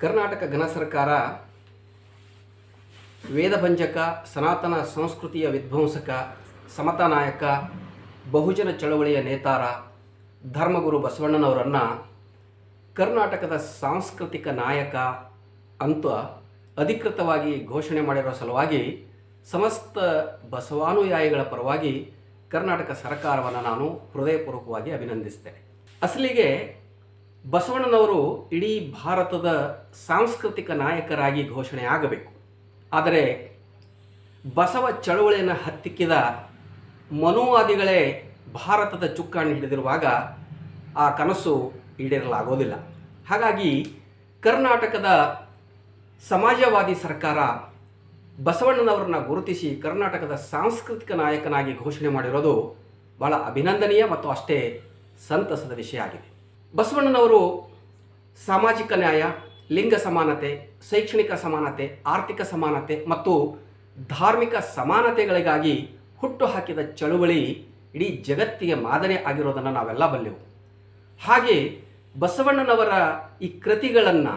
ಕರ್ನಾಟಕ ಘನ ಸರ್ಕಾರ ವೇದಭಂಜಕ ಸನಾತನ ಸಂಸ್ಕೃತಿಯ ವಿಧ್ವಂಸಕ, ಸಮತಾ ನಾಯಕ, ಬಹುಜನ ಚಳವಳಿಯ ನೇತಾರ ಧರ್ಮಗುರು ಬಸವಣ್ಣನವರನ್ನು ಕರ್ನಾಟಕದ ಸಾಂಸ್ಕೃತಿಕ ನಾಯಕ ಅಂತ ಅಧಿಕೃತವಾಗಿ ಘೋಷಣೆ ಮಾಡಿರೋ ಸಲುವಾಗಿ ಸಮಸ್ತ ಬಸವಾನುಯಾಯಿಗಳ ಪರವಾಗಿ ಕರ್ನಾಟಕ ಸರ್ಕಾರವನ್ನು ನಾನು ಹೃದಯಪೂರ್ವಕವಾಗಿ ಅಭಿನಂದಿಸ್ತೇನೆ. ಅಸಲಿಗೆ ಬಸವಣ್ಣನವರು ಇಡೀ ಭಾರತದ ಸಾಂಸ್ಕೃತಿಕ ನಾಯಕರಾಗಿ ಘೋಷಣೆ ಆಗಬೇಕು. ಆದರೆ ಬಸವ ಚಳುವಳಿಯನ್ನು ಹತ್ತಿಕ್ಕಿದ ಮನುವಾದಿಗಳೇ ಭಾರತದ ಚುಕ್ಕಾಣಿ ಹಿಡಿದಿರುವಾಗ ಆ ಕನಸು ಈಡೇರಲಾಗೋದಿಲ್ಲ. ಹಾಗಾಗಿ ಕರ್ನಾಟಕದ ಸಮಾಜವಾದಿ ಸರ್ಕಾರ ಬಸವಣ್ಣನವರನ್ನ ಗುರುತಿಸಿ ಕರ್ನಾಟಕದ ಸಾಂಸ್ಕೃತಿಕ ನಾಯಕನಾಗಿ ಘೋಷಣೆ ಮಾಡಿರೋದು ಬಹಳ ಅಭಿನಂದನೀಯ ಮತ್ತು ಅಷ್ಟೇ ಸಂತಸದ ವಿಷಯ ಆಗಿದೆ. ಬಸವಣ್ಣನವರು ಸಾಮಾಜಿಕ ನ್ಯಾಯ, ಲಿಂಗ ಸಮಾನತೆ, ಶೈಕ್ಷಣಿಕ ಸಮಾನತೆ, ಆರ್ಥಿಕ ಸಮಾನತೆ ಮತ್ತು ಧಾರ್ಮಿಕ ಸಮಾನತೆಗಳಿಗಾಗಿ ಹುಟ್ಟು ಹಾಕಿದ ಚಳುವಳಿ ಇಡೀ ಜಗತ್ತಿಗೆ ಮಾದರಿ ಆಗಿರೋದನ್ನು ನಾವೆಲ್ಲ ಬಲ್ಲೆವು. ಹಾಗೆ ಬಸವಣ್ಣನವರ ಈ ಕೃತಿಗಳನ್ನು,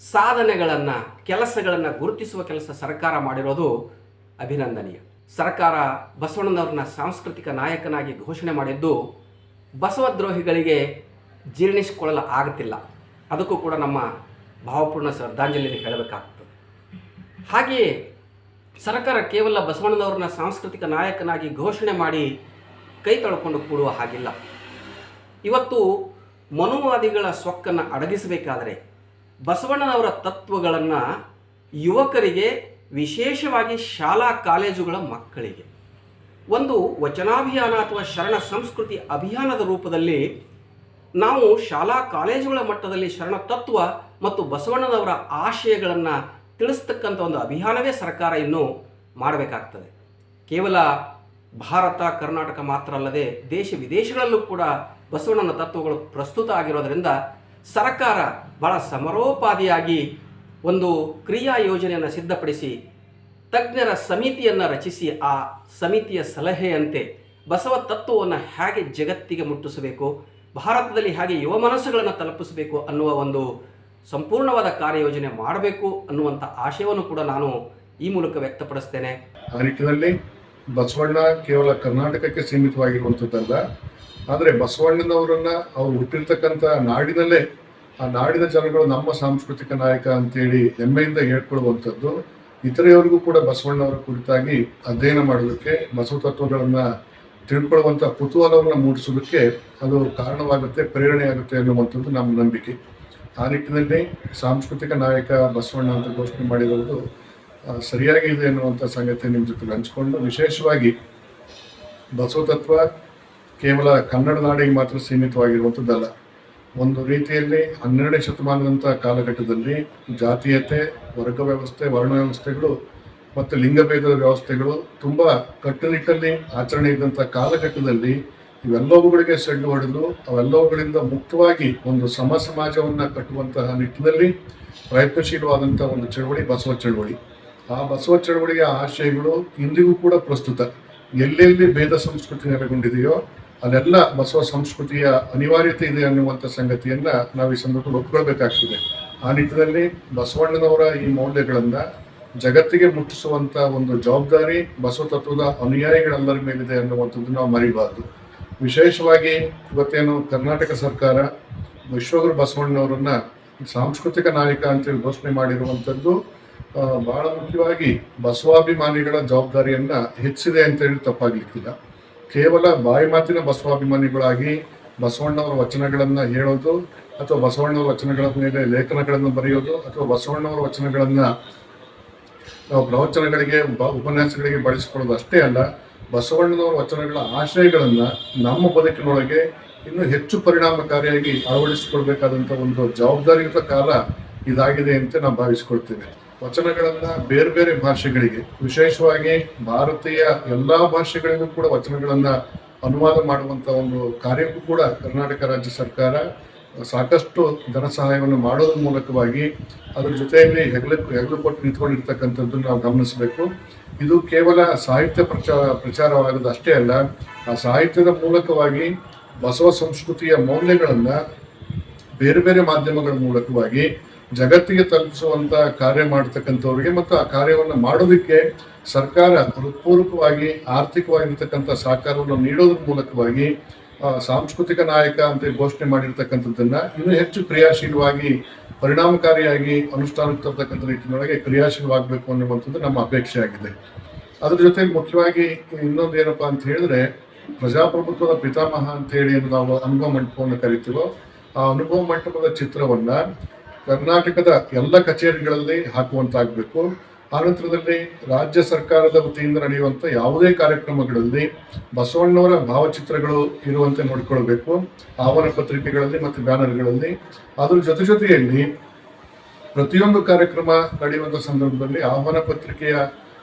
ಸಾಧನೆಗಳನ್ನು, ಕೆಲಸಗಳನ್ನು ಗುರುತಿಸುವ ಕೆಲಸ ಸರ್ಕಾರ ಮಾಡಿರೋದು ಅಭಿನಂದನೀಯ. ಸರ್ಕಾರ ಬಸವಣ್ಣನವ್ರನ್ನ ಸಾಂಸ್ಕೃತಿಕ ನಾಯಕನಾಗಿ ಘೋಷಣೆ ಮಾಡಿದ್ದು ಬಸವದ್ರೋಹಿಗಳಿಗೆ ಜೀರ್ಣಿಸಿಕೊಳ್ಳಲು ಆಗುತ್ತಿಲ್ಲ ಅದಕ್ಕೂ ಕೂಡ ನಮ್ಮ ಭಾವಪೂರ್ಣ ಶ್ರದ್ಧಾಂಜಲಿಯನ್ನು ಹೇಳಬೇಕಾಗ್ತದೆ. ಹಾಗೆಯೇ ಸರ್ಕಾರ ಕೇವಲ ಬಸವಣ್ಣನವ್ರನ್ನ ಸಾಂಸ್ಕೃತಿಕ ನಾಯಕನಾಗಿ ಘೋಷಣೆ ಮಾಡಿ ಕೈ ತಳ್ಕೊಂಡು ಕೂಡುವ ಹಾಗಿಲ್ಲ. ಇವತ್ತು ಮನುವಾದಿಗಳ ಸೊಕ್ಕನ್ನು ಅಡಗಿಸಬೇಕಾದರೆ ಬಸವಣ್ಣನವರ ತತ್ವಗಳನ್ನು ಯುವಕರಿಗೆ, ವಿಶೇಷವಾಗಿ ಶಾಲಾ ಕಾಲೇಜುಗಳ ಮಕ್ಕಳಿಗೆ. ಒಂದು ವಚನಾಭಿಯಾನ ಅಥವಾ ಶರಣ ಸಂಸ್ಕೃತಿ ಅಭಿಯಾನದ ರೂಪದಲ್ಲಿ ನಾವು ಶಾಲಾ ಕಾಲೇಜುಗಳ ಮಟ್ಟದಲ್ಲಿ ಶರಣ ತತ್ವ ಮತ್ತು ಬಸವಣ್ಣನವರ ಆಶಯಗಳನ್ನು ತಿಳಿಸ್ತಕ್ಕಂಥ ಒಂದು ಅಭಿಯಾನವೇ ಸರ್ಕಾರ ಇನ್ನೂ ಮಾಡಬೇಕಾಗ್ತದೆ. ಕೇವಲ ಭಾರತ, ಕರ್ನಾಟಕ ಮಾತ್ರ ಅಲ್ಲದೆ ದೇಶ ವಿದೇಶಗಳಲ್ಲೂ ಕೂಡ ಬಸವಣ್ಣನ ತತ್ವಗಳು ಪ್ರಸ್ತುತ ಆಗಿರೋದರಿಂದ ಸರ್ಕಾರ ಬಹಳ ಸಮರೋಪಾದಿಯಾಗಿ ಒಂದು ಕ್ರಿಯಾ ಯೋಜನೆಯನ್ನು ಸಿದ್ಧಪಡಿಸಿ ತಜ್ಞರ ಸಮಿತಿಯನ್ನು ರಚಿಸಿ ಆ ಸಮಿತಿಯ ಸಲಹೆಯಂತೆ ಬಸವ ತತ್ವವನ್ನು ಹೇಗೆ ಜಗತ್ತಿಗೆ ಮುಟ್ಟಿಸಬೇಕು ಭಾರತದಲ್ಲಿ ಹಾಗೆ ಯುವ ಮನಸ್ಸುಗಳನ್ನು ತಲುಪಿಸಬೇಕು ಅನ್ನುವ ಒಂದು ಸಂಪೂರ್ಣವಾದ ಕಾರ್ಯಯೋಜನೆ ಮಾಡಬೇಕು ಅನ್ನುವಂಥ ಆಶಯವನ್ನು ಕೂಡ ನಾನು ಈ ಮೂಲಕ ವ್ಯಕ್ತಪಡಿಸ್ತೇನೆ. ಆ ನಿಟ್ಟಿನಲ್ಲಿ ಬಸವಣ್ಣ ಕೇವಲ ಕರ್ನಾಟಕಕ್ಕೆ ಸೀಮಿತವಾಗಿರುವಂಥದ್ದಲ್ಲ ಆದರೆ ಬಸವಣ್ಣನವರನ್ನ ಅವ್ರು ಹುಟ್ಟಿರ್ತಕ್ಕಂಥ ನಾಡಿನಲ್ಲೇ ಆ ನಾಡಿನ ಜನಗಳು ನಮ್ಮ ಸಾಂಸ್ಕೃತಿಕ ನಾಯಕ ಅಂತೇಳಿ ಹೆಮ್ಮೆಯಿಂದ ಹೇಳ್ಕೊಳ್ಳುವಂಥದ್ದು, ಇತರೆಯವರಿಗೂ ಕೂಡ ಬಸವಣ್ಣವರ ಕುರಿತಾಗಿ ಅಧ್ಯಯನ ಮಾಡೋದಕ್ಕೆ ಬಸವ ತತ್ವಗಳನ್ನ ತಿಳ್ಕೊಳ್ಳುವಂಥ ಕುತೂಹಲವನ್ನು ಮೂಡಿಸೋದಕ್ಕೆ ಅದು ಕಾರಣವಾಗುತ್ತೆ ಪ್ರೇರಣೆ ಆಗುತ್ತೆ ಅನ್ನುವಂಥದ್ದು ನಮ್ಮ ನಂಬಿಕೆ. ಆ ನಿಟ್ಟಿನಲ್ಲಿ ಸಾಂಸ್ಕೃತಿಕ ನಾಯಕ ಬಸವಣ್ಣ ಅಂತ ಘೋಷಣೆ ಮಾಡಿರುವುದು ಸರಿಯಾಗಿದೆ ಅನ್ನುವಂಥ ಸಂಗತಿ ನಿಮ್ಮ ಜೊತೆ ಹಂಚಿಕೊಂಡು, ವಿಶೇಷವಾಗಿ ಬಸವ ತತ್ವ ಕೇವಲ ಕನ್ನಡ ನಾಡಿಗೆ ಮಾತ್ರ ಸೀಮಿತವಾಗಿರುವಂಥದ್ದಲ್ಲ, ಒಂದು ರೀತಿಯಲ್ಲಿ ಹನ್ನೆರಡನೇ ಶತಮಾನದಂಥ ಕಾಲಘಟ್ಟದಲ್ಲಿ ಜಾತೀಯತೆ, ವರ್ಗ ವ್ಯವಸ್ಥೆ, ವರ್ಣ ವ್ಯವಸ್ಥೆಗಳು ಮತ್ತು ಲಿಂಗಭೇದದ ವ್ಯವಸ್ಥೆಗಳು ತುಂಬ ಕಟ್ಟುನಿಟ್ಟಲ್ಲಿ ಆಚರಣೆ ಇದ್ದಂಥ ಕಾಲಘಟ್ಟದಲ್ಲಿ ಇವೆಲ್ಲವುಗಳಿಗೆ ಸೆಡ್ಡು ಹೊಡೆದು ಅವೆಲ್ಲವುಗಳಿಂದ ಮುಕ್ತವಾಗಿ ಒಂದು ಸಮ ಸಮಾಜವನ್ನು ಕಟ್ಟುವಂತಹ ನಿಟ್ಟಿನಲ್ಲಿ ಪ್ರಯತ್ನಶೀಲವಾದಂಥ ಒಂದು ಚಳವಳಿ, ಬಸವ ಚಳವಳಿ. ಆ ಬಸವ ಚಳವಳಿಯ ಆಶಯಗಳು ಇಂದಿಗೂ ಕೂಡ ಪ್ರಸ್ತುತ. ಎಲ್ಲೆಲ್ಲಿ ಭೇದ ಸಂಸ್ಕೃತಿ ನೆಲೆಗೊಂಡಿದೆಯೋ ಅಲ್ಲೆಲ್ಲ ಬಸವ ಸಂಸ್ಕೃತಿಯ ಅನಿವಾರ್ಯತೆ ಇದೆ ಅನ್ನುವಂಥ ಸಂಗತಿಯನ್ನು ನಾವು ಈ ಸಂದರ್ಭದಲ್ಲಿ ಒಪ್ಕೊಳ್ಬೇಕಾಗ್ತದೆ. ಆ ನಿಟ್ಟಿನಲ್ಲಿ ಬಸವಣ್ಣನವರ ಈ ಮೌಲ್ಯಗಳನ್ನ ಜಗತ್ತಿಗೆ ಮುಟ್ಟಿಸುವಂತ ಒಂದು ಜವಾಬ್ದಾರಿ, ಬಸವ ತತ್ವದ ಅನುಯಾಯಿಗಳೆಲ್ಲರ ಮೇಲಿದೆ ಅನ್ನುವಂಥದ್ದು ನಾವು ಮರಿಬಾರ್ದು. ವಿಶೇಷವಾಗಿ ಇವತ್ತೇನು ಕರ್ನಾಟಕ ಸರ್ಕಾರ ವಿಶ್ವಗುರು ಬಸವಣ್ಣವರನ್ನ ಸಾಂಸ್ಕೃತಿಕ ನಾಯಕ ಅಂತೇಳಿ ಘೋಷಣೆ ಮಾಡಿರುವಂಥದ್ದು ಬಹಳ ಮುಖ್ಯವಾಗಿ ಬಸವಾಭಿಮಾನಿಗಳ ಜವಾಬ್ದಾರಿಯನ್ನ ಹೆಚ್ಚಿದೆ ಅಂತ ಹೇಳಿ ತಪ್ಪಾಗ್ಲಿಕ್ಕಿಲ್ಲ. ಕೇವಲ ಬಾಯಿ ಮಾತಿನ ಬಸವಾಭಿಮಾನಿಗಳಾಗಿ ಬಸವಣ್ಣವರ ವಚನಗಳನ್ನ ಹೇಳೋದು, ಅಥವಾ ಬಸವಣ್ಣವರ ವಚನಗಳ ಮೇಲೆ ಲೇಖನಗಳನ್ನು ಬರೆಯೋದು, ಅಥವಾ ಬಸವಣ್ಣವರ ವಚನಗಳನ್ನ ನಾವು ಪ್ರವಚನಗಳಿಗೆ ಬ- ಉಪನ್ಯಾಸಗಳಿಗೆ ಬಳಸಿಕೊಳ್ಳೋದು ಅಷ್ಟೇ ಅಲ್ಲ, ಬಸವಣ್ಣನವರ ವಚನಗಳ ಆಶಯಗಳನ್ನು ನಮ್ಮ ಬದುಕಿನೊಳಗೆ ಇನ್ನೂ ಹೆಚ್ಚು ಪರಿಣಾಮಕಾರಿಯಾಗಿ ಅಳವಡಿಸಿಕೊಳ್ಬೇಕಾದಂಥ ಒಂದು ಜವಾಬ್ದಾರಿಯುತ ಕಾಲ ಇದಾಗಿದೆ ಅಂತ ನಾವು ಭಾವಿಸಿಕೊಳ್ತೇವೆ ವಚನಗಳನ್ನು ಬೇರೆ ಬೇರೆ ಭಾಷೆಗಳಿಗೆ, ವಿಶೇಷವಾಗಿ ಭಾರತೀಯ ಎಲ್ಲಾ ಭಾಷೆಗಳಿಗೂ ಕೂಡ ವಚನಗಳನ್ನು ಅನುವಾದ ಮಾಡುವಂತ ಒಂದು ಕಾರ್ಯಕ್ಕೂ ಕೂಡ ಕರ್ನಾಟಕ ರಾಜ್ಯ ಸರ್ಕಾರ ಸಾಕಷ್ಟು ಧನ ಸಹಾಯವನ್ನು ಮಾಡೋದ್ರ ಮೂಲಕವಾಗಿ ಅದರ ಜೊತೆಯಲ್ಲಿ ಹೆಗಲು ಹೆಗಲು ಕೊಟ್ಟು ನಿಂತ್ಕೊಂಡಿರ್ತಕ್ಕಂಥದ್ದು ನಾವು ಗಮನಿಸಬೇಕು. ಇದು ಕೇವಲ ಸಾಹಿತ್ಯ ಪ್ರಚಾರ, ಪ್ರಚಾರವಾಗೋದು ಅಷ್ಟೇ ಅಲ್ಲ, ಆ ಸಾಹಿತ್ಯದ ಮೂಲಕವಾಗಿ ಬಸವ ಸಂಸ್ಕೃತಿಯ ಮೌಲ್ಯಗಳನ್ನು ಬೇರೆ ಬೇರೆ ಮಾಧ್ಯಮಗಳ ಮೂಲಕವಾಗಿ ಜಗತ್ತಿಗೆ ತಲುಪಿಸುವಂಥ ಕಾರ್ಯ ಮಾಡ್ತಕ್ಕಂಥವ್ರಿಗೆ ಮತ್ತು ಆ ಕಾರ್ಯವನ್ನು ಮಾಡೋದಕ್ಕೆ ಸರ್ಕಾರ ಹೃತ್ಪೂರ್ವಕವಾಗಿ, ಆರ್ಥಿಕವಾಗಿರ್ತಕ್ಕಂಥ ಸಹಕಾರವನ್ನು ನೀಡೋದ್ರ ಮೂಲಕವಾಗಿ ಸಾಂಸ್ಕೃತಿಕ ನಾಯಕ ಅಂತ ಘೋಷಣೆ ಮಾಡಿರ್ತಕ್ಕಂಥದ್ದನ್ನ ಇನ್ನೂ ಹೆಚ್ಚು ಕ್ರಿಯಾಶೀಲವಾಗಿ, ಪರಿಣಾಮಕಾರಿಯಾಗಿ ಅನುಷ್ಠಾನಕ್ಕೆ ತರ್ತಕ್ಕಂಥ ನಿಟ್ಟಿನೊಳಗೆ ಕ್ರಿಯಾಶೀಲವಾಗಬೇಕು ಅನ್ನುವಂಥದ್ದು ನಮ್ಮ ಅಪೇಕ್ಷೆ ಆಗಿದೆ ಅದ್ರ ಜೊತೆ ಮುಖ್ಯವಾಗಿ ಇನ್ನೊಂದು ಏನಪ್ಪ ಅಂತ ಹೇಳಿದ್ರೆ, ಪ್ರಜಾಪ್ರಭುತ್ವದ ಪಿತಾಮಹ ಅಂತ ಹೇಳಿ ನಾವು ಅನುಭವ ಮಂಟಪವನ್ನು ಕರಿತೀವೋ, ಆ ಅನುಭವ ಮಂಟಪದ ಚಿತ್ರವನ್ನ ಕರ್ನಾಟಕದ ಎಲ್ಲ ಕಚೇರಿಗಳಲ್ಲಿ ಹಾಕುವಂತಾಗಬೇಕು. ಆನಂತರದಲ್ಲಿ ರಾಜ್ಯ ಸರ್ಕಾರದ ವತಿಯಿಂದ ನಡೆಯುವಂಥ ಯಾವುದೇ ಕಾರ್ಯಕ್ರಮಗಳಲ್ಲಿ ಬಸವಣ್ಣವರ ಭಾವಚಿತ್ರಗಳು ಇರುವಂತೆ ನೋಡಿಕೊಳ್ಬೇಕು. ಆಹ್ವಾನ ಪತ್ರಿಕೆಗಳಲ್ಲಿ ಮತ್ತು ಬ್ಯಾನರ್ಗಳಲ್ಲಿ. ಅದ್ರ ಜೊತೆ ಜೊತೆಯಲ್ಲಿ ಪ್ರತಿಯೊಂದು ಕಾರ್ಯಕ್ರಮ ನಡೆಯುವಂಥ ಸಂದರ್ಭದಲ್ಲಿ ಆಹ್ವಾನ ಪತ್ರಿಕೆಯ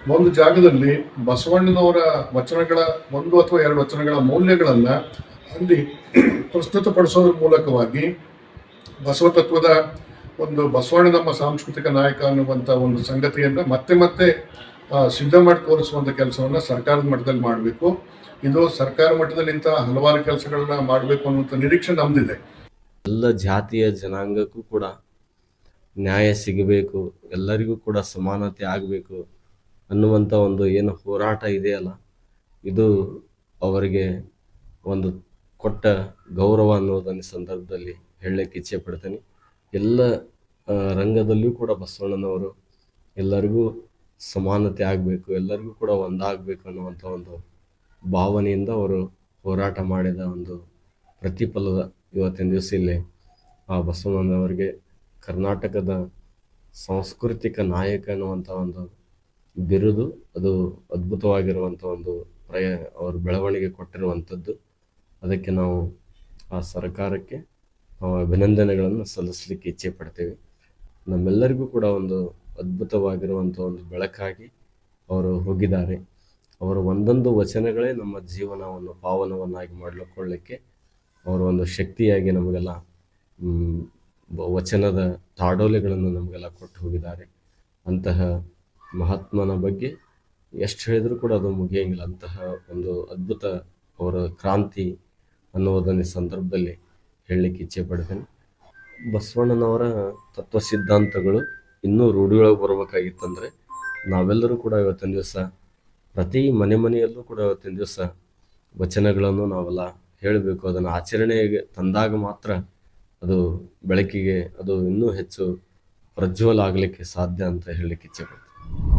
ಒಂದು ಜಾಗದಲ್ಲಿ ಬಸವಣ್ಣನವರ ವಚನಗಳ ಒಂದು ಅಥವಾ ಎರಡು ವಚನಗಳ ಮೌಲ್ಯಗಳನ್ನು ಅಲ್ಲಿ ಪ್ರಸ್ತುತಪಡಿಸೋದ್ರ ಮೂಲಕವಾಗಿ ಬಸವ ತತ್ವದ ಒಂದು ಬಸವಣ್ಣ ನಮ್ಮ ಸಾಂಸ್ಕೃತಿಕ ನಾಯಕ ಅನ್ನುವಂಥ ಒಂದು ಸಂಗತಿಯನ್ನು ಮತ್ತೆ ಮತ್ತೆ ಸಿದ್ಧ ಮಾಡಿ ತೋರಿಸುವಂಥ ಕೆಲಸವನ್ನು ಸರ್ಕಾರದ ಮಟ್ಟದಲ್ಲಿ ಮಾಡಬೇಕು. ಇದು ಸರ್ಕಾರ ಮಟ್ಟದಲ್ಲಿ ಇಂಥ ಹಲವಾರು ಕೆಲಸಗಳನ್ನ ಮಾಡಬೇಕು ಅನ್ನುವಂಥ ನಿರೀಕ್ಷೆ ನಮ್ದಿದೆ. ಎಲ್ಲ ಜಾತಿಯ ಜನಾಂಗಕ್ಕೂ ಕೂಡ ನ್ಯಾಯ ಸಿಗಬೇಕು, ಎಲ್ಲರಿಗೂ ಕೂಡ ಸಮಾನತೆ ಆಗಬೇಕು ಅನ್ನುವಂಥ ಒಂದು ಏನು ಹೋರಾಟ ಇದೆಯಲ್ಲ ಇದು ಅವರಿಗೆ ಒಂದು ಕೊಟ್ಟ ಗೌರವ ಅನ್ನೋದನ್ನ ಸಂದರ್ಭದಲ್ಲಿ ಹೇಳಲಿಕ್ಕೆ ಇಚ್ಛೆ ಪಡ್ತೇನೆ ಎಲ್ಲ ರಂಗದಲ್ಲೂ ಕೂಡ ಬಸವಣ್ಣನವರು ಎಲ್ಲರಿಗೂ ಸಮಾನತೆ ಆಗಬೇಕು, ಎಲ್ಲರಿಗೂ ಕೂಡ ಒಂದಾಗಬೇಕು ಅನ್ನುವಂಥ ಒಂದು ಭಾವನೆಯಿಂದ ಅವರು ಹೋರಾಟ ಮಾಡಿದ ಒಂದು ಪ್ರತಿಫಲದ ಇವತ್ತಿನ ದಿವಸ ಇಲ್ಲಿ ಆ ಬಸವಣ್ಣನವರಿಗೆ ಕರ್ನಾಟಕದ ಸಾಂಸ್ಕೃತಿಕ ನಾಯಕ ಅನ್ನುವಂಥ ಒಂದು ಬಿರುದು, ಅದು ಅದ್ಭುತವಾಗಿರುವಂಥ ಒಂದು ಪ್ರಯ, ಅವರು ಬೆಳವಣಿಗೆ ಕೊಟ್ಟಿರುವಂಥದ್ದು. ಅದಕ್ಕೆ ನಾವು ಆ ಸರ್ಕಾರಕ್ಕೆ ಅಭಿನಂದನೆಗಳನ್ನು ಸಲ್ಲಿಸಲಿಕ್ಕೆ ಇಚ್ಛೆ ಪಡ್ತೇವೆ ನಮ್ಮೆಲ್ಲರಿಗೂ ಕೂಡ ಒಂದು ಅದ್ಭುತವಾಗಿರುವಂಥ ಒಂದು ಬೆಳಕಾಗಿ ಅವರು ಹೋಗಿದ್ದಾರೆ. ಅವರ ಒಂದೊಂದು ವಚನಗಳೇ ನಮ್ಮ ಜೀವನವನ್ನು ಪಾವನವನ್ನಾಗಿ ಮಾಡಿಕೊಳ್ಳಿಕ್ಕೆ ಅವರ ಒಂದು ಶಕ್ತಿಯಾಗಿ ನಮಗೆಲ್ಲ ವಚನದ ತಾಡೋಲೆಗಳನ್ನು ನಮಗೆಲ್ಲ ಕೊಟ್ಟು ಹೋಗಿದ್ದಾರೆ. ಅಂತಹ ಮಹಾತ್ಮನ ಬಗ್ಗೆ ಎಷ್ಟು ಹೇಳಿದರೂ ಕೂಡ ಅದು ಮುಗಿಯಂಗಿಲ್ಲ. ಅಂತಹ ಒಂದು ಅದ್ಭುತ ಅವರ ಕ್ರಾಂತಿ ಅನ್ನುವುದನ್ನು ಸಂದರ್ಭದಲ್ಲಿ ಹೇಳಲಿಕ್ಕೆ ಇಚ್ಛೆ ಪಡ್ತೇನೆ. ಬಸವಣ್ಣನವರ ತತ್ವ ಸಿದ್ಧಾಂತಗಳು ಇನ್ನೂ ರೂಢಿಯೊಳಗೆ ಬರ್ಬೇಕಾಗಿತ್ತಂದರೆ ನಾವೆಲ್ಲರೂ ಕೂಡ ಇವತ್ತಿನ ದಿವಸ, ಪ್ರತಿ ಮನೆ ಮನೆಯಲ್ಲೂ ಕೂಡ ಇವತ್ತಿನ ದಿವಸ ವಚನಗಳನ್ನು ನಾವೆಲ್ಲ ಹೇಳಬೇಕು. ಅದನ್ನು ಆಚರಣೆಗೆ ತಂದಾಗ ಮಾತ್ರ ಅದು ಬೆಳಕಿಗೆ ಅದು ಇನ್ನೂ ಹೆಚ್ಚು ಪ್ರಜ್ವಲ ಆಗಲಿಕ್ಕೆ ಸಾಧ್ಯ ಅಂತ ಹೇಳಲಿಕ್ಕೆ ಇಚ್ಛೆ ಪಡ್ತೀನಿ.